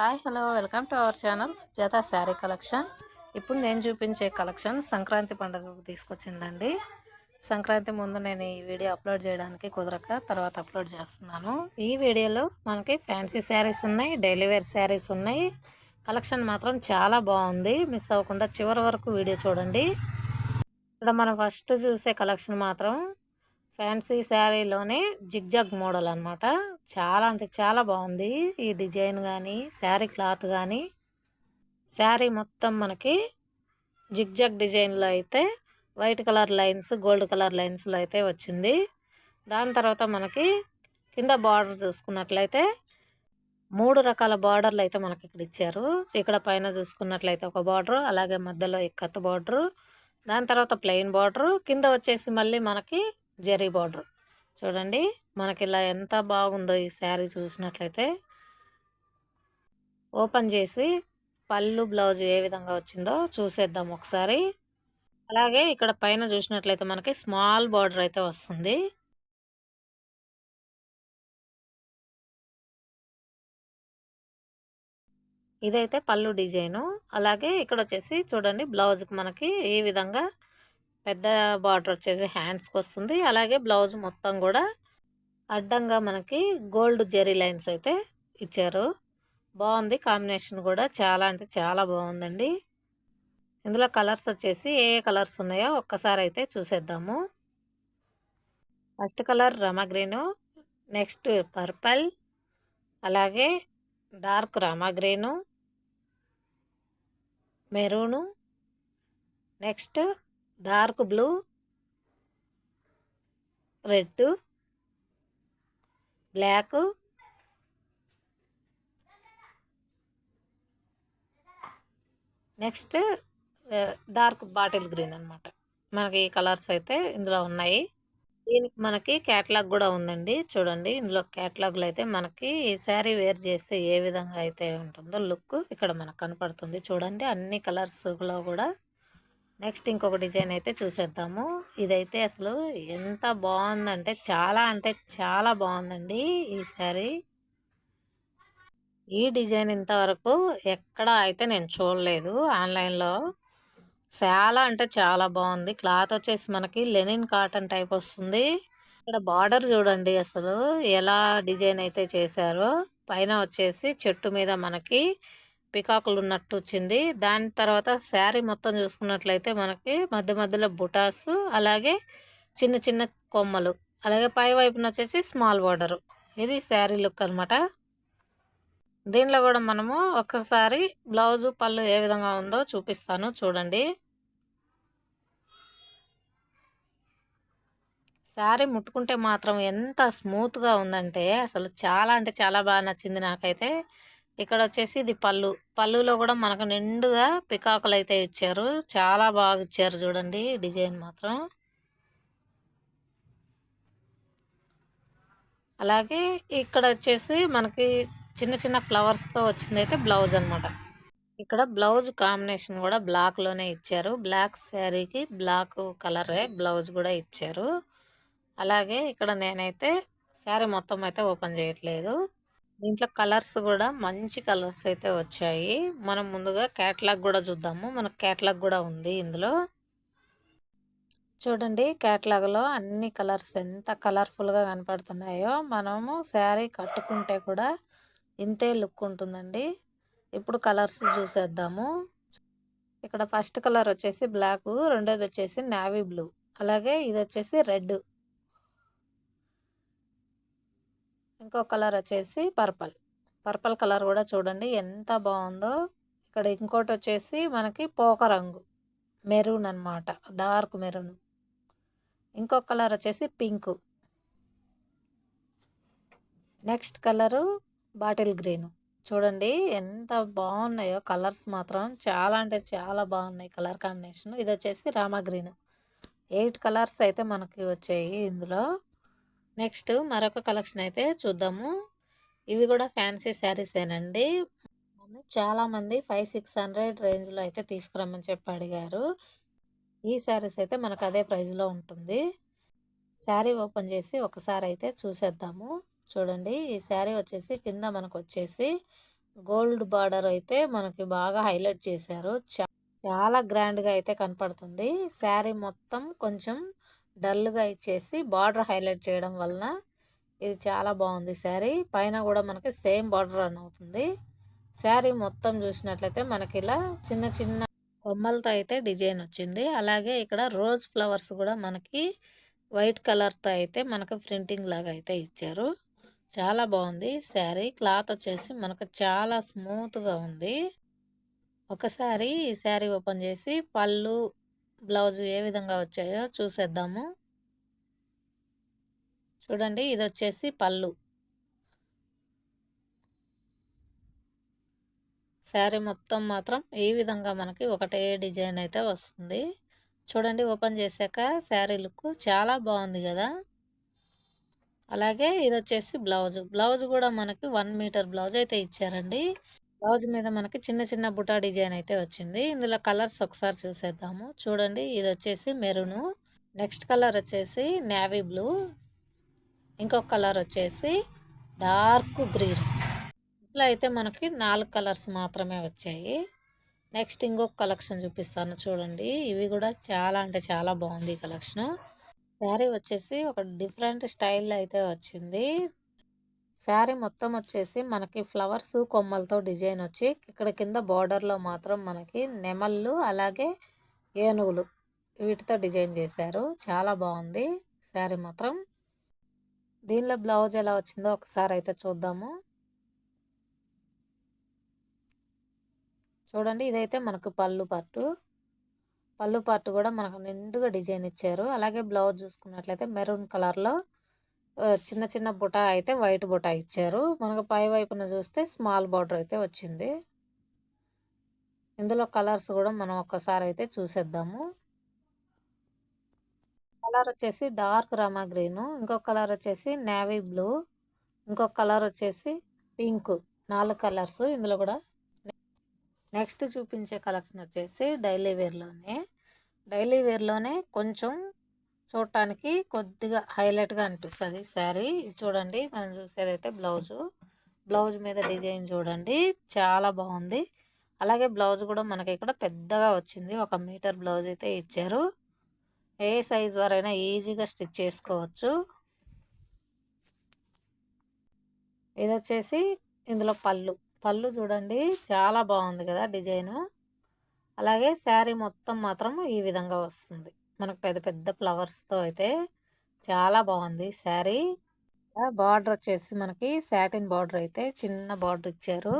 Hi hello welcome to our channel Sujatha sari collection. ఇప్పుడు నేను చూపించే కలెక్షన్ సంక్రాంతి పండుగకు తీసుకొచ్చిందండి. సంక్రాంతి ముందు నేను ఈ వీడియో అప్లోడ్ చేయడానికి కుదరక తర్వాత అప్లోడ్ చేస్తున్నాను. ఈ వీడియోలో మనకి ఫ్యాన్సీ శారీస్ ఉన్నాయి డైలీ వేర్ శారీస్ ఉన్నాయి. కలెక్షన్ మాత్రం చాలా బాగుంది. మిస్ అవ్వకుండా చివరి వరకు వీడియో చూడండి. ఇక్కడ మనం ఫస్ట్ చూసే కలెక్షన్ మాత్రం ఫ్యాన్సీ శారీలోనే జిగ్జాగ్ మోడల్ అనమాట చాలా అంటే చాలా బాగుంది. ఈ డిజైన్ కానీ శారీ క్లాత్ కానీ శారీ మొత్తం మనకి జిగ్జాగ్ డిజైన్లో అయితే white colour lines gold colour లైన్స్లో అయితే వచ్చింది. దాని తర్వాత మనకి కింద బార్డర్ చూసుకున్నట్లయితే మూడు రకాల బార్డర్లు అయితే మనకి ఇక్కడ ఇచ్చారు. ఇక్కడ పైన చూసుకున్నట్లయితే ఒక బార్డర్ అలాగే మధ్యలో ఇక్కత్ బార్డర్. దాని తర్వాత ప్లెయిన్ బార్డర్. కింద వచ్చేసి మళ్ళీ మనకి జెరీ బార్డర్. చూడండి మనకి ఇలా ఎంత బాగుందో ఈ శారీ చూసినట్లయితే. ఓపెన్ చేసి పళ్ళు బ్లౌజ్ ఏ విధంగా వచ్చిందో చూసేద్దాం ఒకసారి. అలాగే ఇక్కడ పైన చూసినట్లయితే మనకి స్మాల్ బార్డర్ అయితే వస్తుంది. ఇదైతే పళ్ళు డిజైను. అలాగే ఇక్కడ వచ్చేసి చూడండి బ్లౌజ్కి మనకి ఈ విధంగా పెద్ద బార్డర్ వచ్చేసి హ్యాండ్స్కి వస్తుంది అలాగే బ్లౌజ్ మొత్తం కూడా అడ్డంగా మనకి గోల్డ్ జెరీ లైన్స్ అయితే ఇచ్చారు. బాగుంది కాంబినేషన్ కూడా. చాలా అంటే చాలా బాగుందండి. ఇందులో కలర్స్ వచ్చేసి ఏ కలర్స్ ఉన్నాయో ఒక్కసారి అయితే చూసేద్దాము. First colour Rama green next purple అలాగే dark Rama green maroon next dark blue red black next dark bottle green అనమాట మనకి ఈ కలర్స్ అయితే ఇందులో ఉన్నాయి. దీనికి మనకి క్యాట్లాగ్ కూడా ఉందండి. చూడండి ఇందులో క్యాట్లాగ్లో అయితే మనకి ఈ శారీ వేర్ చేస్తే ఏ విధంగా అయితే ఉంటుందో లుక్ ఇక్కడ మనకు కనపడుతుంది. చూడండి అన్ని కలర్స్లో కూడా నెక్స్ట్ ఇంకొక డిజైన్ అయితే చూసేద్దాము. ఇదైతే అసలు ఎంత బాగుందంటే చాలా అంటే చాలా బాగుందండి ఈ శారీ. ఈ డిజైన్ ఇంతవరకు ఎక్కడ అయితే నేను చూడలేదు ఆన్లైన్లో. చాలా అంటే చాలా బాగుంది. క్లాత్ వచ్చేసి మనకి లెనిన్ కాటన్ టైప్ వస్తుంది. ఇక్కడ బార్డర్ చూడండి అసలు ఎలా డిజైన్ అయితే చేశారో. పైన వచ్చేసి చెట్టు మీద మనకి పికాకులు ఉన్నట్టు వచ్చింది దాని తర్వాత శారీ మొత్తం చూసుకున్నట్లయితే మనకి మధ్య మధ్యలో బుటాసు అలాగే చిన్న చిన్న కొమ్మలు అలాగే పై వైపున వచ్చేసి స్మాల్ బార్డరు. ఇది శారీ లుక్ అనమాట దీనిలో కూడా మనము ఒకసారి బ్లౌజు పళ్ళు ఏ విధంగా ఉందో చూపిస్తాను. చూడండి. శారీ ముట్టుకుంటే మాత్రం ఎంత స్మూత్గా ఉందంటే అసలు చాలా అంటే చాలా బాగా నచ్చింది నాకైతే. ఇక్కడ వచ్చేసి ఇది పళ్ళు. పళ్ళులో కూడా మనకు నిండుగా పికాకులు అయితే ఇచ్చారు. చాలా బాగా ఇచ్చారు చూడండి డిజైన్ మాత్రం. అలాగే ఇక్కడ వచ్చేసి మనకి చిన్న చిన్న ఫ్లవర్స్తో వచ్చింది అయితే బ్లౌజ్ అనమాట ఇక్కడ బ్లౌజ్ కాంబినేషన్ కూడా బ్లాక్లోనే ఇచ్చారు. బ్లాక్ శారీకి బ్లాక్ కలరే బ్లౌజ్ కూడా ఇచ్చారు. అలాగే ఇక్కడ నేనైతే శారీ మొత్తం అయితే ఓపెన్ చేయట్లేదు. దీంట్లో కలర్స్ కూడా మంచి కలర్స్ అయితే వచ్చాయి. మనం ముందుగా క్యాట్లాగ్ కూడా చూద్దాము. మనకు క్యాట్లాగ్ కూడా ఉంది ఇందులో. చూడండి క్యాట్లాగ్లో అన్ని కలర్స్ ఎంత కలర్ఫుల్గా కనపడుతున్నాయో. మనము శారీ కట్టుకుంటే కూడా ఇంతే లుక్ ఉంటుందండి. ఇప్పుడు కలర్స్ చూసేద్దాము. ఇక్కడ ఫస్ట్ కలర్ వచ్చేసి బ్లాక్ రెండోది వచ్చేసి నావీ బ్లూ. అలాగే ఇది వచ్చేసి రెడ్. ఇంకో కలర్ వచ్చేసి పర్పల్. పర్పల్ కలర్ కూడా చూడండి ఎంత బాగుందో. ఇక్కడ ఇంకోటి వచ్చేసి మనకి పోక రంగు. మెరూన్ అనమాట డార్క్ మెరూన్. ఇంకొక కలర్ వచ్చేసి pink. Next colour bottle green. చూడండి ఎంత బాగున్నాయో కలర్స్ మాత్రం. చాలా అంటే చాలా బాగున్నాయి కలర్ కాంబినేషన్. ఇది వచ్చేసి రామా గ్రీన్. ఎయిట్ కలర్స్ అయితే మనకి వచ్చాయి ఇందులో. నెక్స్ట్ మరొక కలెక్షన్ అయితే చూద్దాము. ఇవి కూడా ఫ్యాన్సీ శారీసేనండి చాలామంది ఫైవ్ సిక్స్ హండ్రెడ్ రేంజ్లో అయితే తీసుకురమ్మని చెప్పి అడిగారు. ఈ శారీస్ అయితే మనకు అదే ప్రైస్లో ఉంటుంది. శారీ ఓపెన్ చేసి ఒకసారి అయితే చూసేద్దాము. చూడండి ఈ శారీ వచ్చేసి కింద మనకు వచ్చేసి గోల్డ్ బార్డర్ అయితే మనకి బాగా హైలైట్ చేశారు. చాలా గ్రాండ్గా అయితే కనపడుతుంది. శారీ మొత్తం కొంచెం డల్గా ఇచ్చేసి బార్డర్ హైలైట్ చేయడం వలన ఇది చాలా బాగుంది శారీ. పైన కూడా మనకి సేమ్ బార్డర్ రన్ అవుతుంది. శారీ మొత్తం చూసినట్లయితే మనకి ఇలా చిన్న చిన్న కొమ్మలతో అయితే డిజైన్ వచ్చింది. అలాగే ఇక్కడ రోజ్ ఫ్లవర్స్ కూడా మనకి వైట్ కలర్తో అయితే మనకు ప్రింటింగ్ లాగా అయితే ఇచ్చారు. చాలా బాగుంది శారీ. క్లాత్ వచ్చేసి మనకు చాలా స్మూత్గా ఉంది. ఒకసారి ఈ శారీ ఓపెన్ చేసి పళ్ళు బ్లౌజ్ ఏ విధంగా వచ్చాయో చూసేద్దాము. చూడండి ఇది వచ్చేసి పళ్ళు. శారీ మొత్తం మాత్రం ఈ విధంగా మనకి ఒకటే డిజైన్ అయితే వస్తుంది. చూడండి ఓపెన్ చేశాక శారీ లుక్ చాలా బాగుంది కదా. అలాగే ఇది వచ్చేసి బ్లౌజ్. బ్లౌజ్ కూడా మనకి వన్ మీటర్ బ్లౌజ్ అయితే ఇచ్చారండి. బ్లౌజ్ మీద మనకి చిన్న చిన్న బుటా డిజైన్ అయితే వచ్చింది. ఇందులో కలర్స్ ఒకసారి చూసేద్దాము. చూడండి ఇది వచ్చేసి మెరూను. నెక్స్ట్ కలర్ వచ్చేసి నేవీ బ్లూ. ఇంకొక కలర్ వచ్చేసి డార్క్ గ్రీన్. ఇట్లా అయితే మనకి నాలుగు కలర్స్ మాత్రమే వచ్చాయి. నెక్స్ట్ ఇంకొక కలెక్షన్ చూపిస్తాను చూడండి. ఇవి కూడా చాలా అంటే చాలా బాగుంది ఈ కలెక్షన్. శారీ వచ్చేసి ఒక డిఫరెంట్ స్టైల్ అయితే వచ్చింది. శారీ మొత్తం వచ్చేసి మనకి ఫ్లవర్స్ కొమ్మలతో డిజైన్ వచ్చి ఇక్కడ కింద బార్డర్లో మాత్రం మనకి నెమళ్ళు అలాగే ఏనుగులు వీటితో డిజైన్ చేశారు. చాలా బాగుంది శారీ మాత్రం. దీనిలో బ్లౌజ్ ఎలా వచ్చిందో ఒకసారి అయితే చూద్దాము. చూడండి ఇదైతే మనకు పళ్ళు పట్టు పళ్ళు పార్ట్ కూడా మనకు నిండుగా డిజైన్ ఇచ్చారు. అలాగే బ్లౌజ్ చూసుకున్నట్లయితే మెరూన్ కలర్లో చిన్న చిన్న బుట అయితే వైట్ బుట ఇచ్చారు. మనకు పై వైపున చూస్తే స్మాల్ బార్డర్ అయితే వచ్చింది. ఇందులో కలర్స్ కూడా మనం ఒక్కసారి అయితే చూసేద్దాము. కలర్ వచ్చేసి డార్క్ రామా గ్రీన్ ఇంకొక కలర్ వచ్చేసి నేవీ బ్లూ ఇంకొక కలర్ వచ్చేసి పింక్. నాలుగు కలర్స్ ఇందులో కూడా. నెక్స్ట్ చూపించే కలెక్షన్ వచ్చేసి డైలీ వేర్లోనే. డైలీ వేర్లోనే కొంచెం చూడటానికి కొద్దిగా హైలైట్గా అనిపిస్తుంది శారీ. చూడండి మనం చూసేదైతే బ్లౌజు. బ్లౌజ్ మీద డిజైన్ చూడండి చాలా బాగుంది. అలాగే బ్లౌజ్ కూడా మనకి ఇక్కడ పెద్దగా వచ్చింది. ఒక మీటర్ బ్లౌజ్ అయితే ఇచ్చారు. ఏ సైజ్ వారైనా ఈజీగా స్టిచ్ చేసుకోవచ్చు. ఇది వచ్చేసి ఇందులో పళ్ళు. పళ్ళు చూడండి చాలా బాగుంది కదా డిజైను. అలాగే శారీ మొత్తం మాత్రం ఈ విధంగా వస్తుంది. మనకు పెద్ద పెద్ద ఫ్లవర్స్తో అయితే చాలా బాగుంది. శారీ బార్డర్ వచ్చేసి మనకి సాటిన్ బార్డర్ అయితే చిన్న బార్డర్ ఇచ్చారు.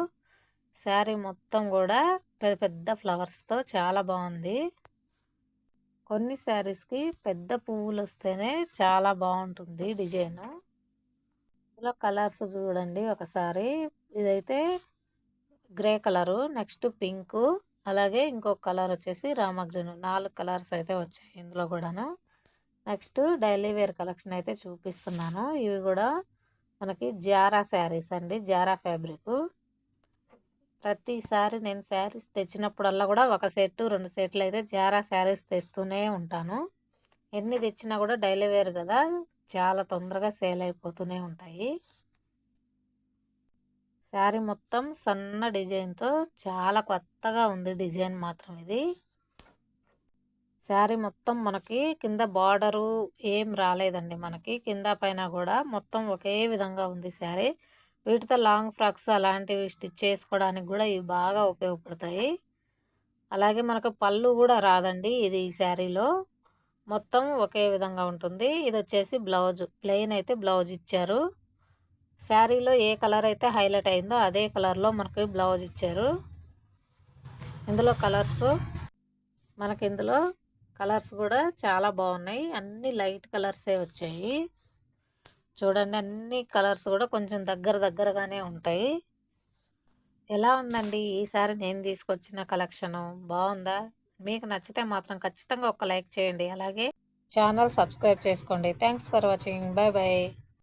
శారీ మొత్తం కూడా పెద్ద పెద్ద ఫ్లవర్స్తో చాలా బాగుంది. కొన్ని శారీస్కి పెద్ద పువ్వులు వస్తేనే చాలా బాగుంటుంది డిజైను. ఇందులో కలర్స్ చూడండి ఒకసారి. ఇదైతే గ్రే కలరు నెక్స్ట్ పింకు. అలాగే ఇంకొక కలర్ వచ్చేసి రామగ్రీన్. నాలుగు కలర్స్ అయితే వచ్చాయి ఇందులో కూడాను. నెక్స్ట్ డైలీ వేర్ కలెక్షన్ అయితే చూపిస్తున్నాను. ఇవి కూడా మనకి జారా శారీస్ అండి. Zara fabric. ప్రతిసారి నేను శారీస్ తెచ్చినప్పుడల్లా కూడా ఒక సెట్ రెండు సెట్లు అయితే జారా శారీస్ తెస్తూనే ఉంటాను. ఎన్ని తెచ్చినా కూడా డైలీ వేర్ కదా చాలా తొందరగా సేల్ అయిపోతూనే ఉంటాయి. శారీ మొత్తం సన్న డిజైన్తో చాలా కొత్తగా ఉంది డిజైన్ మాత్రం ఇది. శారీ మొత్తం మనకి కింద బార్డరు ఏం రాలేదండి మనకి. కింద పైన కూడా మొత్తం ఒకే విధంగా ఉంది శారీ. వీటితో లాంగ్ ఫ్రాక్స్ అలాంటివి స్టిచ్ చేసుకోవడానికి కూడా ఇవి బాగా ఉపయోగపడతాయి. అలాగే మనకు పళ్ళు కూడా రాదండి ఇది ఈ శారీలో. మొత్తం ఒకే విధంగా ఉంటుంది. ఇది వచ్చేసి బ్లౌజ్. ప్లెయిన్ అయితే బ్లౌజ్ ఇచ్చారు. శారీలో ఏ కలర్ అయితే హైలైట్ అయిందో అదే కలర్లో మనకి బ్లౌజ్ ఇచ్చారు. ఇందులో కలర్స్ మనకి ఇందులో కలర్స్ కూడా చాలా బాగున్నాయి. అన్ని లైట్ కలర్సే వచ్చాయి. చూడండి అన్ని కలర్స్ కూడా కొంచెం దగ్గర దగ్గరగానే ఉంటాయి. ఎలా ఉందండి ఈసారి నేను తీసుకొచ్చిన కలెక్షను బాగుందా? మీకు నచ్చితే మాత్రం ఖచ్చితంగా ఒక లైక్ చేయండి. అలాగే ఛానల్ సబ్స్క్రైబ్ చేసుకోండి. Thanks for watching. Bye bye